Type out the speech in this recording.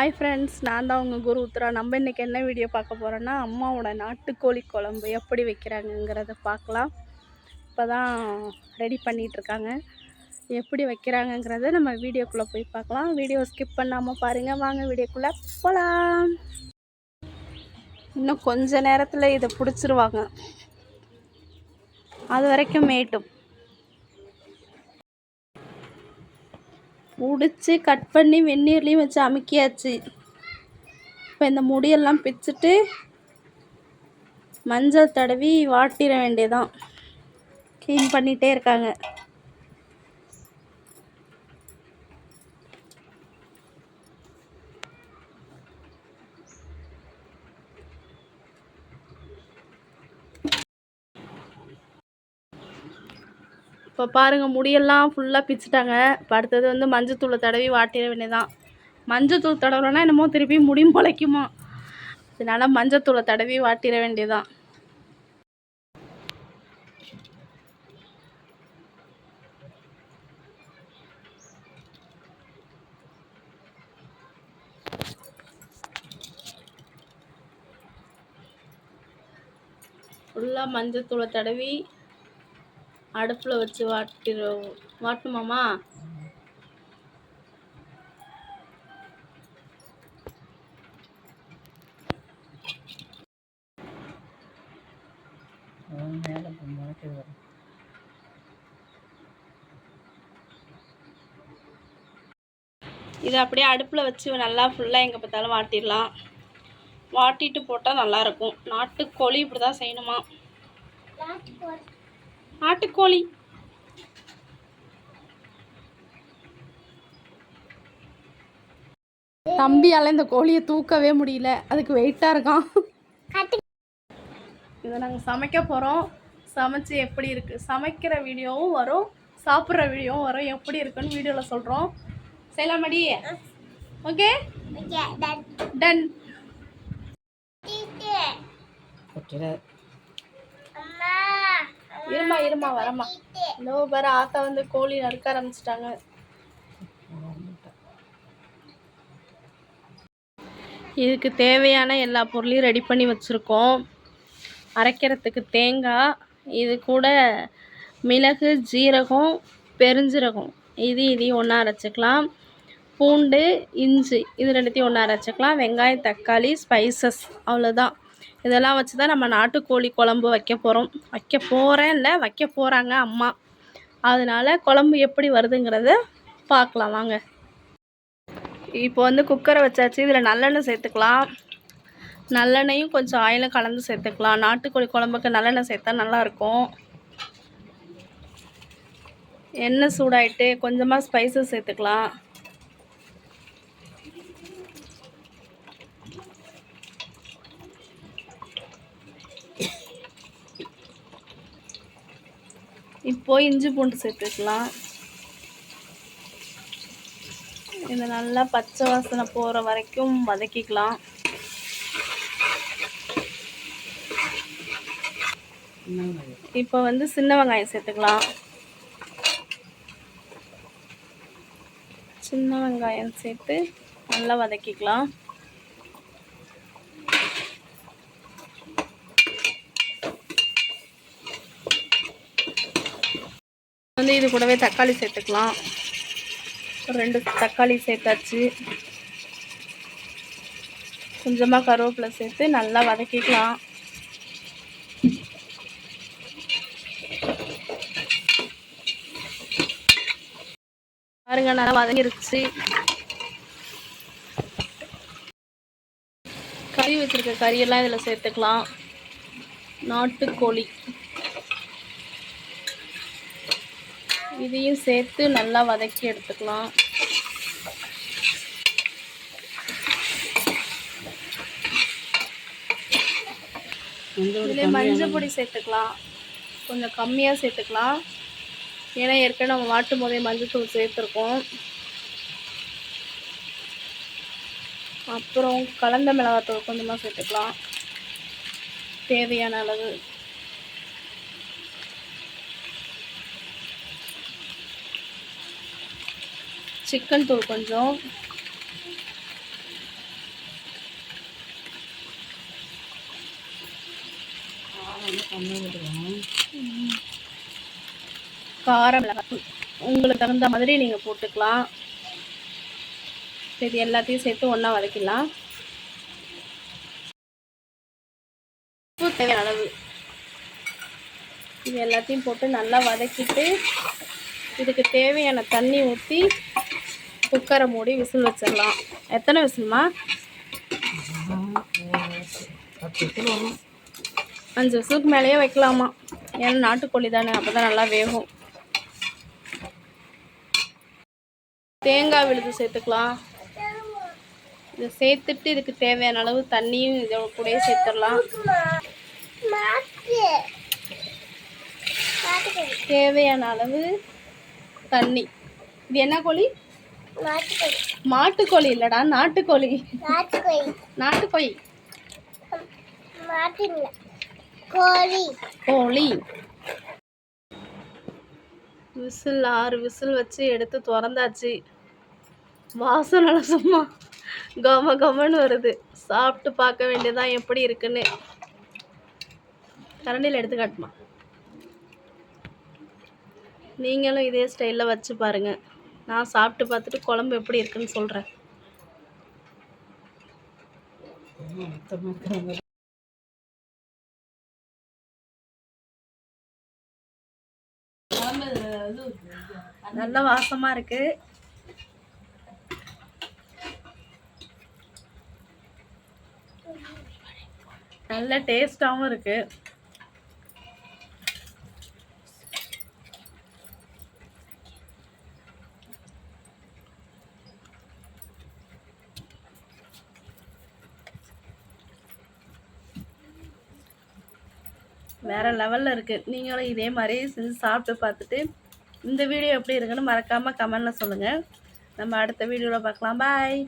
Hi friends நான் தான் உங்கள் குரு உத்ரா நம்ம இன்றைக்கி என்ன வீடியோ பார்க்க போகிறோன்னா அம்மாவோட நாட்டுக்கோழி குழம்பு எப்படி வைக்கிறாங்கங்கிறத பார்க்கலாம். இப்போ தான் ரெடி பண்ணிகிட்ருக்காங்க எப்படி வைக்கிறாங்கங்கிறத நம்ம வீடியோக்குள்ளே போய் பார்க்கலாம். வீடியோ ஸ்கிப் பண்ணாமல் பாருங்கள் வாங்க வீடியோக்குள்ளே போகலாம் இன்னும் கொஞ்ச நேரத்தில் இதை பிடிச்சிருவாங்க. அது வரைக்கும் மேட்டும். பிடிச்சி கட் பண்ணி வெந்நீர்லேயும் வச்சு அமுக்கியாச்சு. இப்போ இந்த முடியெல்லாம் பிச்சுட்டு மஞ்சள் தடவி வாட்டிட வேண்டியதான் க்ளீன் பண்ணிகிட்டே இருக்காங்க. இப்போ பாருங்கள் முடியெல்லாம் ஃபுல்லாக பிச்சுட்டாங்க. இப்போ அடுத்தது வந்து மஞ்சத்தூளை தடவி வாட்டிட வேண்டியதான் மஞ்சத்தூள் தடவுறோன்னா என்னமோ திருப்பி முடி முளைக்குமா? அதனால் மஞ்சத்தூளை தடவி வாட்டிட வேண்டியதான் ஃபுல்லாக மஞ்சத்தூளை தடவி அடுப்பில் வச்சு வாட்டிரு வாட்டணுமாம்மா மேலே முளைச்சி வரும் இதை அப்படியே அடுப்பில் வச்சு நல்லா ஃபுல்லாக எங்கே பார்த்தாலும் வாட்டிடலாம். வாட்டிட்டு போட்டால் நல்லாயிருக்கும் நாட்டுக்கோழி இப்படி தான் செய்யணுமா? நாட்டுக்கோழி தம்பியால் இந்த கோழியை தூக்கவே முடியல. அதுக்கு வெயிட்டாக இருக்கான். இதை நாங்கள் சமைக்க போகிறோம் சமைச்சு எப்படி இருக்குது சமைக்கிற வீடியோவும் வரும். சாப்பிட்ற வீடியோவும் வரும். எப்படி இருக்குன்னு வீடியோவில் சொல்கிறோம் செய்யலாமடி ஓகே? டன் இருமா இருமா வரமா. லோ பேர ஆத்தா வந்து கோழி நறுக்க ஆரம்பிச்சிட்டாங்க. இதுக்கு தேவையான எல்லா பொருளையும் ரெடி பண்ணி வச்சுருக்கோம். அரைக்கிறதுக்கு தேங்காய் இது கூட மிளகு ஜீரகம் பெருஞ்சீரகம். இது இதையும் ஒன்றா அரைச்சிக்கலாம். பூண்டு இஞ்சி இது ரெண்டுத்தையும் ஒன்றா அரைச்சிக்கலாம். வெங்காயம் தக்காளி ஸ்பைசஸ் அவ்வளோதான் இதெல்லாம் வச்சு தான் நம்ம நாட்டுக்கோழி குழம்பு வைக்க போகிறோம் வைக்க போகிறேன் இல்லை வைக்க போகிறாங்க அம்மா. அதனால் குழம்பு எப்படி வருதுங்கிறத பார்க்கலாம் வாங்க. இப்போ வந்து குக்கரை வச்சாச்சு. இதில் நல்லெண்ணெய் சேர்த்துக்கலாம். நல்லெண்ணெயும் கொஞ்சம் ஆயிலும் கலந்து சேர்த்துக்கலாம். நாட்டுக்கோழி குழம்புக்கு நல்லெண்ணெய் சேர்த்தா நல்லாயிருக்கும். எண்ணெய் சூடாயிட்டு கொஞ்சமாக ஸ்பைசஸ் சேர்த்துக்கலாம். இப்போ இஞ்சி பூண்டு சேர்த்துக்கலாம். இது நல்லா பச்சை வாசனை போகிற வரைக்கும் வதக்கிக்கலாம். இப்போ வந்து சின்ன வெங்காயம் சேர்த்துக்கலாம். சின்ன வெங்காயம் சேர்த்து நல்லா வதக்கிக்கலாம். வந்து இது கூடவே தக்காளி சேர்த்துக்கலாம். ஒரு ரெண்டு தக்காளி சேர்த்தாச்சு. கொஞ்சமாக கருவேப்பிலை சேர்த்து நல்லா வதக்கிக்கலாம். பாருங்க நல்லா வதங்கிருச்சு. கறி வச்சுருக்க கறியெல்லாம் இதில் சேர்த்துக்கலாம். நாட்டுக்கோழி. இதையும் சேர்த்து நல்லா வதக்கி எடுத்துக்கலாம். இதில் மஞ்சள் பொடி சேர்த்துக்கலாம். கொஞ்சம் கம்மியாக சேர்த்துக்கலாம். ஏன்னா ஏற்கனவே நம்ம வாட்டும் போதே மஞ்சள் தூள் சேர்த்துருக்கோம். அப்புறம் கலந்த மிளகாத்தூள் கொஞ்சமாக சேர்த்துக்கலாம். தேவையான அளவு. சிக்கன் தூள் கொஞ்சம். காரம் உங்களுக்கு தகுந்த மாதிரி நீங்கள் போட்டுக்கலாம். சரி எல்லாத்தையும் சேர்த்து ஒன்றா வதக்கிடலாம். உப்பு தேவையான அளவு. இது எல்லாத்தையும் போட்டு நல்லா வதக்கிட்டு இதுக்கு தேவையான தண்ணி ஊற்றி குக்கரை மூடி விசில் வச்சிடலாம். எத்தனை விசில்மா? அஞ்சு விசிலுக்கு மேலேயே வைக்கலாமா. ஏன்னா நாட்டுக்கோழி தானே அப்போ தான் நல்லா வேகும். தேங்காய் விழுது சேர்த்துக்கலாம். இதை சேர்த்துட்டு இதுக்கு தேவையான அளவு தண்ணியும் இதோட கூட சேர்த்துடலாம். தேவையான அளவு தண்ணி. இது என்ன கோழி? மாட்டுக்கோழி இல்லடா நாட்டுக்கோழி. நாட்டுக்கோழி. கோழி. விசில் ஆறு விசில் வச்சு எடுத்து திறந்தாச்சு. வாசனை சும்மா கம கமன்னு வருது. சாப்பிட்டு பார்க்க வேண்டியதான் எப்படி இருக்குன்னு. கரண்டியில் எடுத்து காட்டுமா. நீங்களும் இதே ஸ்டைலில் வச்சு பாருங்க. நான் சாப்பிட்டு பார்த்துட்டு குழம்பு எப்படி இருக்குன்னு சொல்கிறேன் நல்ல வாசமாக இருக்கு. நல்ல டேஸ்டாகவும் இருக்கு. வேற லெவலில் இருக்குது நீங்களும் இதே மாதிரி செஞ்சு சாப்பிட்டு பார்த்துட்டு இந்த வீடியோ எப்படி இருக்குன்னு மறக்காமல் கமெண்டில் சொல்லுங்கள் நம்ம அடுத்த வீடியோவில் பார்க்கலாம். பாய்